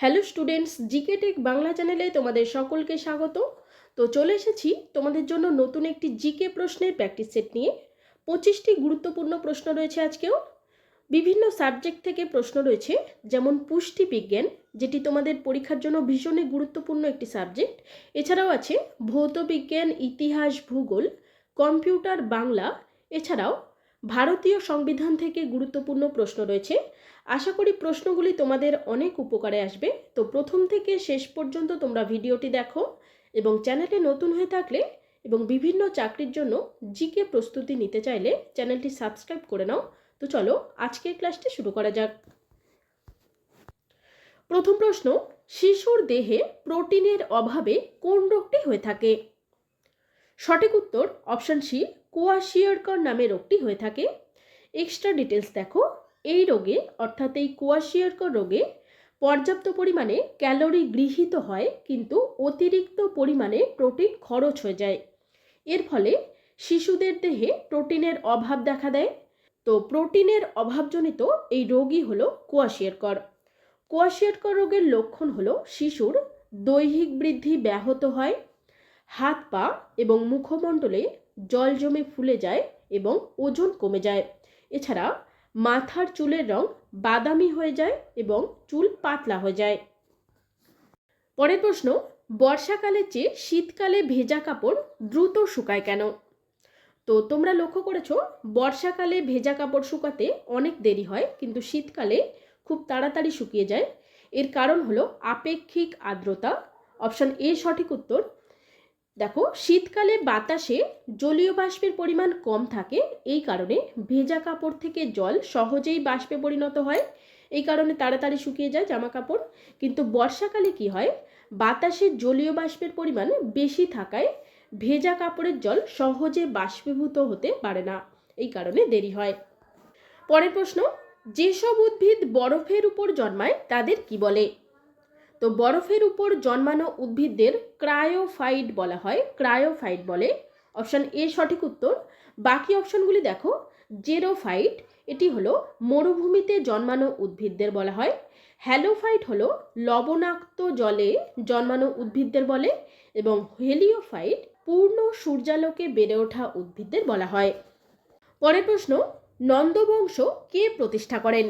Hello students GK tech Bangla চ্যানেলে তোমাদের সকলকে স্বাগত। তো চলে এসেছি তোমাদের জন্য নতুন একটি জিকে প্রশ্নের প্র্যাকটিস সেট নিয়ে। পঁচিশটি গুরুত্বপূর্ণ প্রশ্ন রয়েছে আজকেও। বিভিন্ন সাবজেক্ট থেকে প্রশ্ন রয়েছে, যেমন পুষ্টি বিজ্ঞান, যেটি তোমাদের পরীক্ষার জন্য ভীষণই গুরুত্বপূর্ণ একটি সাবজেক্ট এছাড়াও আছে ভৌত বিজ্ঞান, ইতিহাস, ভূগোল, কম্পিউটার, বাংলা। এছাড়াও ভারতীয় সংবিধান থেকে গুরুত্বপূর্ণ প্রশ্ন রয়েছে। আশা করি প্রশ্নগুলি তোমাদের অনেক উপকারে আসবে। তো প্রথম থেকে শেষ পর্যন্ত তোমরা ভিডিওটি দেখো এবং চ্যানেলে নতুন হয়ে থাকলে এবং বিভিন্ন চাকরির জন্য জিকে প্রস্তুতি নিতে চাইলে চ্যানেলটি সাবস্ক্রাইব করে নাও। তো চলো আজকের ক্লাসটি শুরু করা যাক। প্রথম প্রশ্ন, শিশুর দেহে প্রোটিনের অভাবে কোন রোগটি হয়ে থাকে? সঠিক উত্তর অপশান সি, কোয়াশিয়ারকর নামে রোগটি হয়ে থাকে। এক্সট্রা ডিটেলস দেখো। এই রোগে, অর্থাৎ এই কোয়াশিয়ারকর রোগে পর্যাপ্ত পরিমাণে ক্যালোরি গৃহীত হয়, কিন্তু অতিরিক্ত পরিমাণে প্রোটিন খরচ হয়ে যায়। এর ফলে শিশুদের দেহে প্রোটিনের অভাব দেখা দেয়। তো প্রোটিনের অভাবজনিত এই রোগই হলো কোয়াশিয়ারকর। কোয়াশিয়ারকর রোগের লক্ষণ হলো শিশুর দৈহিক বৃদ্ধি ব্যাহত হয় হাত পা এবং মুখমণ্ডলে জল জমে ফুলে যায় এবং ওজন কমে যায়। এছাড়া মাথার চুলের রং বাদামি হয়ে যায় এবং চুল পাতলা হয়ে যায়। পরের প্রশ্ন বর্ষাকালের চেয়ে শীতকালে ভেজা কাপড় দ্রুত শুকায় কেন? তো তোমরা লক্ষ্য করেছ, বর্ষাকালে ভেজা কাপড় শুকাতে অনেক দেরি হয়, কিন্তু শীতকালে খুব তাড়াতাড়ি শুকিয়ে যায়। এর কারণ হলো আপেক্ষিক আর্দ্রতা। অপশন এ সঠিক উত্তর দেখো, শীতকালে বাতাসে জলীয় বাষ্পের পরিমাণ কম থাকে, এই কারণে ভেজা কাপড় থেকে জল সহজেই বাষ্পে পরিণত হয়। এই কারণে তাড়াতাড়ি শুকিয়ে যায় জামা কাপড় কিন্তু বর্ষাকালে কি হয়, বাতাসে জলীয় বাষ্পের পরিমাণ বেশি থাকায় ভেজা কাপড়ের জল সহজে বাষ্পীভূত হতে পারে না, এই কারণে দেরি হয়। পরের প্রশ্ন, যেসব উদ্ভিদ বরফের উপর জন্মায়, তাদের কি বলে? তো বরফের উপর জন্মানো উদ্ভিদদের ক্রায়োফাইট বলা হয়। ক্রায়োফাইট বলে অপশন এ সঠিক উত্তর। বাকি অপশনগুলি দেখো। জেরোফাইট, এটি হলো মরুভূমিতে জন্মানো উদ্ভিদদের বলা হয়। হ্যালোফাইট হলো লবণাক্ত জলে জন্মানো উদ্ভিদদের বলে এবং হেলিওফাইট পূর্ণ সূর্যালোকে বেড়ে ওঠা উদ্ভিদদের বলা হয়। পরের প্রশ্ন, নন্দবংশ কে প্রতিষ্ঠা করেন?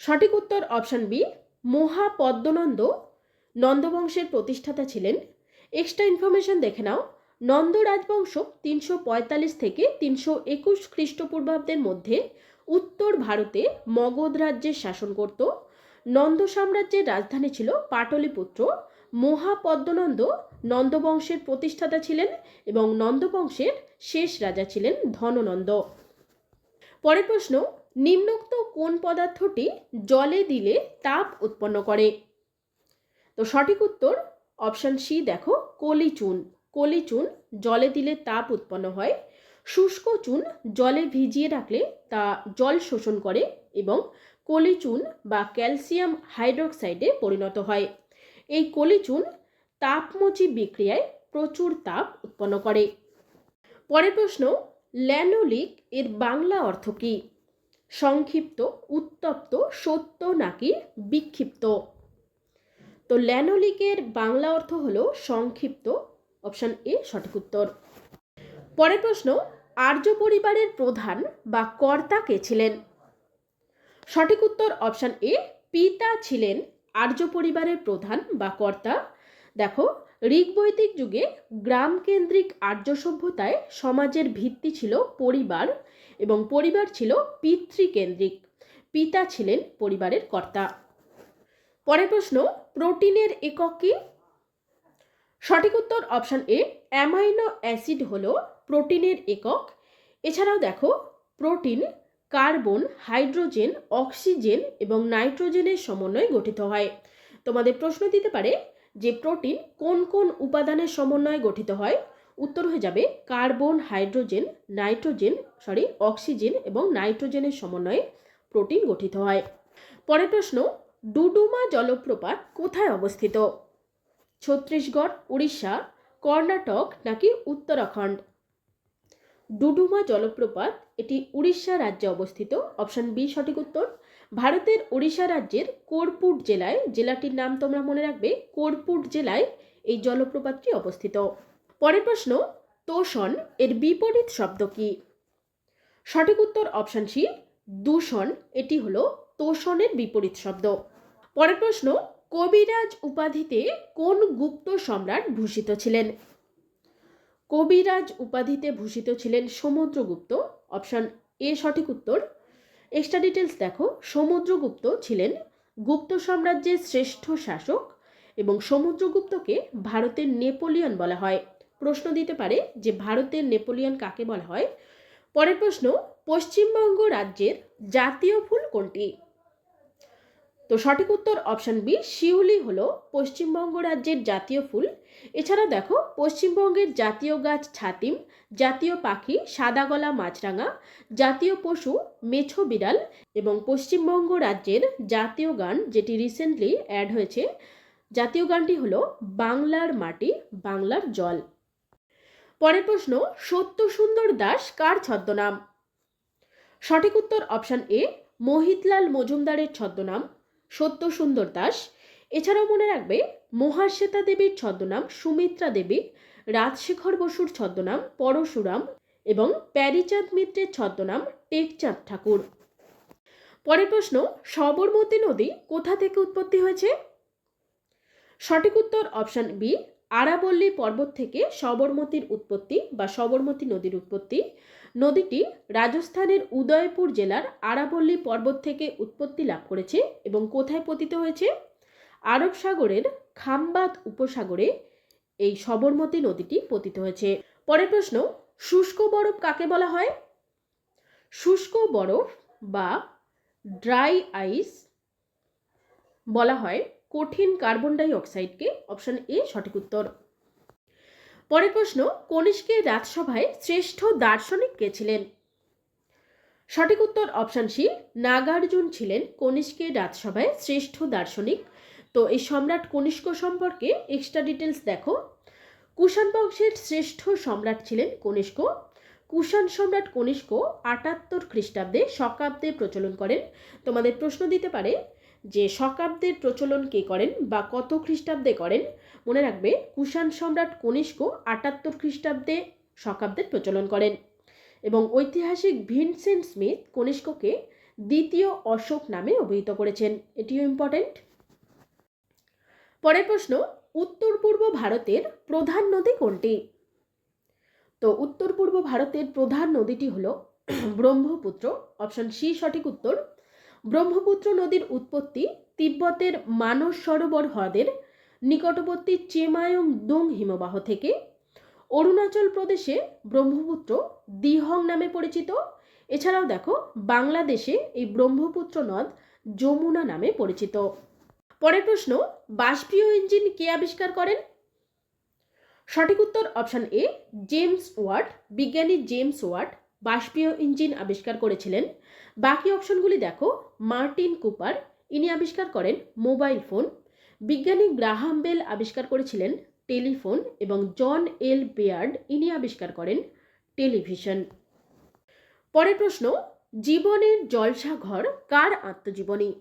সঠিক উত্তর অপশন বি মহাপদ্মনন্দ নন্দবংশের প্রতিষ্ঠাতা ছিলেন। এক্সট্রা ইনফরমেশন দেখে নাও। নন্দ রাজবংশ তিনশো পঁয়তাল্লিশ থেকে তিনশো একুশ খ্রিস্টপূর্বাব্দের মধ্যে উত্তর ভারতে মগধ রাজ্যের শাসন করত। নন্দ সাম্রাজ্যের রাজধানী ছিল পাটলিপুত্র। মহাপদ্মনন্দ নন্দবংশের প্রতিষ্ঠাতা ছিলেন এবং নন্দবংশের শেষ রাজা ছিলেন ধননন্দ। পরের প্রশ্ন নিম্নোক্ত কোন পদার্থটি জলে দিলে তাপ উৎপন্ন করে? তো সঠিক উত্তর অপশন সি দেখো, কলি চুন। কলি চুন জলে দিলে তাপ উৎপন্ন হয়। শুষ্ক চুন জলে ভিজিয়ে রাখলে তা জল শোষণ করে এবং কলি চুন বা ক্যালসিয়াম হাইড্রোক্সাইডে পরিণত হয়। এই কলি চুন তাপমোচি বিক্রিয়ায় প্রচুর তাপ উৎপন্ন করে। পরের প্রশ্ন, ল্যানোলিক এর বাংলা অর্থ কী? সংক্ষিপ্ত, উত্তপ্ত, সত্য নাকি বিক্ষিপ্ত? তো ল্যানোলিকের বাংলা অর্থ হলো সংক্ষিপ্ত, অপশন এ সঠিক উত্তর। পরের প্রশ্ন, আর্য পরিবারের প্রধান বা কর্তা কে ছিলেন? সঠিক উত্তর অপশন এ, পিতা ছিলেন আর্য পরিবারের প্রধান বা কর্তা। দেখো ঋগবৈদিক যুগে গ্রাম কেন্দ্রিক আর্য সভ্যতায় সমাজের ভিত্তি ছিল পরিবার এবং পরিবার ছিল পিতৃকেন্দ্রিক। পিতা ছিলেন পরিবারের কর্তা। পরের প্রশ্ন, প্রোটিনের একক কি? সঠিক উত্তর অপশন এ, অ্যামাইনো অ্যাসিড হল প্রোটিনের একক। এছাড়াও দেখো, প্রোটিন কার্বন, হাইড্রোজেন, অক্সিজেন এবং নাইট্রোজেনের সমন্বয়ে গঠিত হয়। তোমাদের প্রশ্ন দিতে পারে যে প্রোটিন কোন কোন উপাদানের সমন্বয়ে গঠিত হয়, উত্তর হয়ে যাবে carbon, hydrogen, nitrogen sorry oxygen এবং নাইট্রোজেনের সমন্বয়ে প্রোটিন গঠিত হয়। পরের প্রশ্ন, ডুডুমা জলপ্রপাত কোথায় অবস্থিত? ছত্তিশগড় উড়িষ্যা কর্ণাটক নাকি উত্তরাখণ্ড? ডুডুমা জলপ্রপাত, এটি উড়িষ্যা রাজ্যে অবস্থিত। অপশন বি, সঠিক উত্তর। ভারতের উড়িষ্যা রাজ্যের কোরপুট জেলায়, জেলাটির নাম তোমরা মনে রাখবে, কোরপুট জেলায় এই জলপ্রপাতটি অবস্থিত। পরের প্রশ্ন, তোষণ এর বিপরীত শব্দ কি? সঠিক উত্তর অপশান সি, দূষণ। এটি হলো তোষণের বিপরীত শব্দ। পরের প্রশ্ন, কবিরাজ উপাধিতে কোন গুপ্ত সম্রাট ভূষিত ছিলেন? কবিরাজ উপাধিতে ভূষিত ছিলেন সমুদ্রগুপ্ত, অপশান এ সঠিক উত্তর। এক্সট্রা ডিটেলস দেখো, সমুদ্রগুপ্ত ছিলেন গুপ্ত সাম্রাজ্যের শ্রেষ্ঠ শাসক এবং সমুদ্রগুপ্তকে ভারতের নেপোলিয়ন বলা হয়। প্রশ্ন দিতে পারে যে ভারতের নেপোলিয়ন কাকে বলা হয়? পরের প্রশ্ন, পশ্চিমবঙ্গ রাজ্যের জাতীয় ফুল কোনটি? তো সঠিক উত্তর অপশন বি শিউলি হলো পশ্চিমবঙ্গ রাজ্যের জাতীয় ফুল। এছাড়া দেখো, পশ্চিমবঙ্গের জাতীয় গাছ ছাতিম, জাতীয় পাখি সাদা গলা মাছরাঙা, জাতীয় পশু মেছো বিড়াল এবং পশ্চিমবঙ্গ রাজ্যের জাতীয় গান যেটি রিসেন্টলি অ্যাড হয়েছে, জাতীয় গানটি হলো বাংলার মাটি, বাংলার জল। পরের প্রশ্ন সত্য সুন্দর দাস কার ছদ্মনাম? সঠিক উত্তর অপশন এ মোহিতলাল মজুমদারের ছদ্মনাম। সত্য সুন্দর দাস। এছাড়াও মনে রাখবে, মহাশ্বেতা দেবীর ছদ্মনাম সুমিত্রা দেবী, রাজশেখর বসুর ছদ্মনাম পরশুরাম এবং প্যারিচাঁদ মিত্রের ছদ্মনাম টেকচাঁদ ঠাকুর। পরের প্রশ্ন, সবরমতী নদী কোথা থেকে উৎপত্তি হয়েছে? সঠিক উত্তর অপশান বি আরাবল্লী পর্বত থেকে সবরমতীর উৎপত্তি বা সবরমতী নদীর উৎপত্তি। নদীটি রাজস্থানের উদয়পুর জেলার আরাবল্লী পর্বত থেকে উৎপত্তি লাভ করেছে এবং কোথায় পতিত হয়েছে? আরব সাগরের খাম্বাত উপসাগরে এই সবরমতী নদীটি পতিত হয়েছে। পরের প্রশ্ন, শুষ্ক বরফ কাকে বলা হয়? শুষ্ক বরফ বা ড্রাই আইস বলা হয়। কঠিন কার্বন ডাই অক্সাইডকে অপশন এ সঠিক উত্তর। পরের প্রশ্ন কনিষ্কের রাজসভায় শ্রেষ্ঠ দার্শনিক কে ছিলেন? সঠিক উত্তর অপশন সি নাগার্জুন ছিলেন কনিষ্কের রাজসভায় শ্রেষ্ঠ দার্শনিক। তো এই সম্রাট কনিষ্ক সম্পর্কে এক্সট্রা ডিটেলস দেখো। কুষাণ বংশের শ্রেষ্ঠ সম্রাট ছিলেন কনিষ্ক। কুষাণ সম্রাট কনিষ্ক আটাত্তর খ্রিস্টাব্দে শকাব্দে প্রচলন করেন। তোমাদের প্রশ্ন দিতে পারে যে শকাব্দের প্রচলন কে করেন বা কত খ্রিস্টাব্দে করেন? মনে রাখবে, কুষাণ সম্রাট কনিষ্ক আটাত্তর খ্রিস্টাব্দে শকাব্দের প্রচলন করেন এবং ঐতিহাসিক ভিনসেন্ট স্মিথ কনিষ্ককে দ্বিতীয় অশোক নামে অভিহিত করেছেন। এটিও ইম্পর্টেন্ট পরের প্রশ্ন, উত্তর পূর্ব ভারতের প্রধান নদী কোনটি? তো উত্তর পূর্ব ভারতের প্রধান নদীটি হল ব্রহ্মপুত্র। অপশন সি সঠিক উত্তর ব্রহ্মপুত্র নদীর উৎপত্তি তিব্বতের মানস সরোবর হ্রদের নিকটবর্তী চেমায়ং দুং হিমবাহ থেকে। অরুণাচল প্রদেশে ব্রহ্মপুত্র দিহং নামে পরিচিত। এছাড়াও দেখো, বাংলাদেশে এই ব্রহ্মপুত্র নদ যমুনা নামে পরিচিত। পরের প্রশ্ন, বাষ্পীয় ইঞ্জিন কে আবিষ্কার করেন? সঠিক উত্তর অপশন এ, জেমস ওয়াট, বিজ্ঞানী জেমস ওয়াট বাষ্পীয় ইঞ্জিন আবিষ্কার করেছিলেন। বাকি অপশনগুলি দেখো। মার্টিন কুপার, ইনি আবিষ্কার করেন মোবাইল ফোন। বিজ্ঞানী গ্রাহাম বেল আবিষ্কার করেছিলেন টেলিফোন এবং জন এল বেয়ার্ড ইনি আবিষ্কার করেন টেলিভিশন। পরের প্রশ্ন, জীবনের জলসাঘর কার আত্মজীবনী?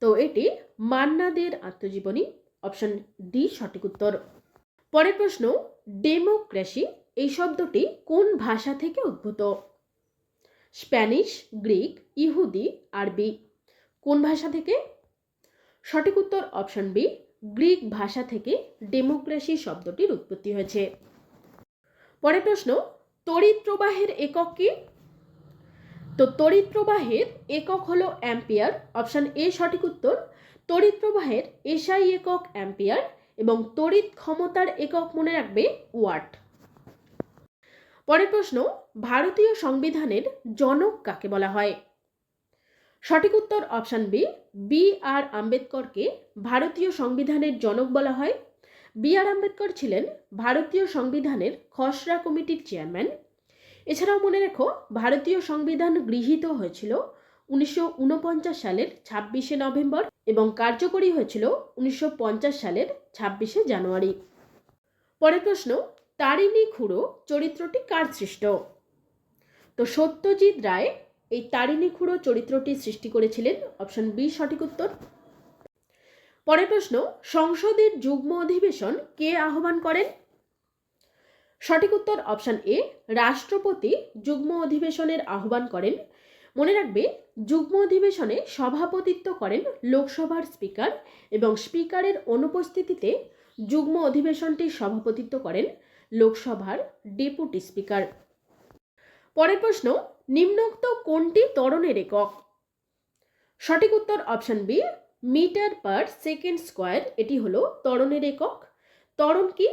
তো এটি মান্নাদের আত্মজীবনী, অপশন ডি সঠিক উত্তর। পরের প্রশ্ন, ডেমোক্রেসি এই শব্দটি কোন ভাষা থেকে উদ্ভূত? স্প্যানিশ, গ্রিক, ইহুদি, আরবি। কোন ভাষা থেকে? সঠিক উত্তর অপশন বি, গ্রিক ভাষা থেকে ডেমোক্রেসি শব্দটির উৎপত্তি হয়েছে। পরের প্রশ্ন তড়িৎ প্রবাহের একক কি? তো তড়িৎ প্রবাহের একক হলো অ্যাম্পিয়ার। অপশন এ সঠিক উত্তর তড়িৎ প্রবাহের এসআই একক অ্যাম্পিয়ার এবং তড়িৎ ক্ষমতার একক মনে রাখবে ওয়াট। পরের প্রশ্ন, ভারতীয় সংবিধানের জনক কাকে বলা হয়? সঠিক উত্তর অপশান বি বি আর আম্বেদকরকে ভারতীয় সংবিধানের জনক বলা হয়। বি আর আম্বেদকর ছিলেন ভারতীয় সংবিধানের খসড়া কমিটির চেয়ারম্যান। এছাড়াও মনে রেখো, ভারতীয় সংবিধান গৃহীত হয়েছিল উনিশশো উনপঞ্চাশ সালের ছাব্বিশে নভেম্বর এবং কার্যকরী হয়েছিল উনিশশো পঞ্চাশ সালের ছাব্বিশে জানুয়ারি। পরের প্রশ্ন তারিণী খুড়ো চরিত্রটি কার সৃষ্ট? তো সত্যজিৎ রায়, এই তারিণী খুঁড়ো চরিত্রটি সৃষ্টি করেছিলেন অপশন বি, সঠিক উত্তর। পরের প্রশ্ন, সংসদের যুগ্ম অধিবেশন কে আহ্বান করেন? সঠিক উত্তর অপশন এ, রাষ্ট্রপতি যুগ্ম অধিবেশনের আহ্বান করেন। মনে রাখবে, যুগ্ম অধিবেশনে সভাপতিত্ব করেন লোকসভার স্পিকার এবং স্পিকারের অনুপস্থিতিতে যুগ্ম অধিবেশনটির সভাপতিত্ব করেন। লোকসভার ডেপুটি স্পিকার। পরের প্রশ্ন, নিম্নোক্ত কোনটি ত্বরণের একক? সঠিক উত্তর option B, metre per second square, এটি হলো ত্বরণের একক। ত্বরণ কি?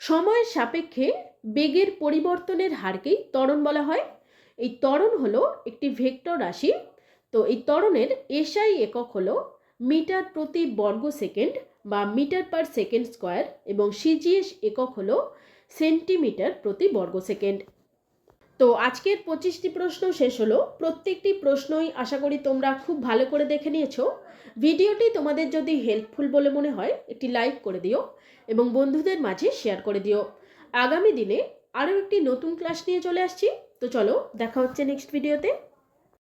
সময়ের সাপেক্ষে বেগের পরিবর্তনের হারকেই ত্বরণ বলা হয়। এই ত্বরণ হলো একটি ভেক্টর রাশি। তো এই ত্বরণের এসআই একক হলো মিটার প্রতি বর্গ সেকেন্ড বা মিটার পার সেকেন্ড স্কোয়ার এবং সিজিএস একক হল সেন্টিমিটার প্রতি বর্গ সেকেন্ড। তো আজকের পঁচিশটি প্রশ্ন শেষ হলো। প্রত্যেকটি প্রশ্নই আশা করি তোমরা খুব ভালো করে দেখে নিয়েছো। ভিডিওটি তোমাদের যদি হেল্পফুল বলে মনে হয়, একটি লাইক করে দিও এবং বন্ধুদের মাঝে শেয়ার করে দিও। আগামী দিনে আরও একটি নতুন ক্লাস নিয়ে চলে আসছি। তো চলো, দেখা হচ্ছে নেক্সট ভিডিওতে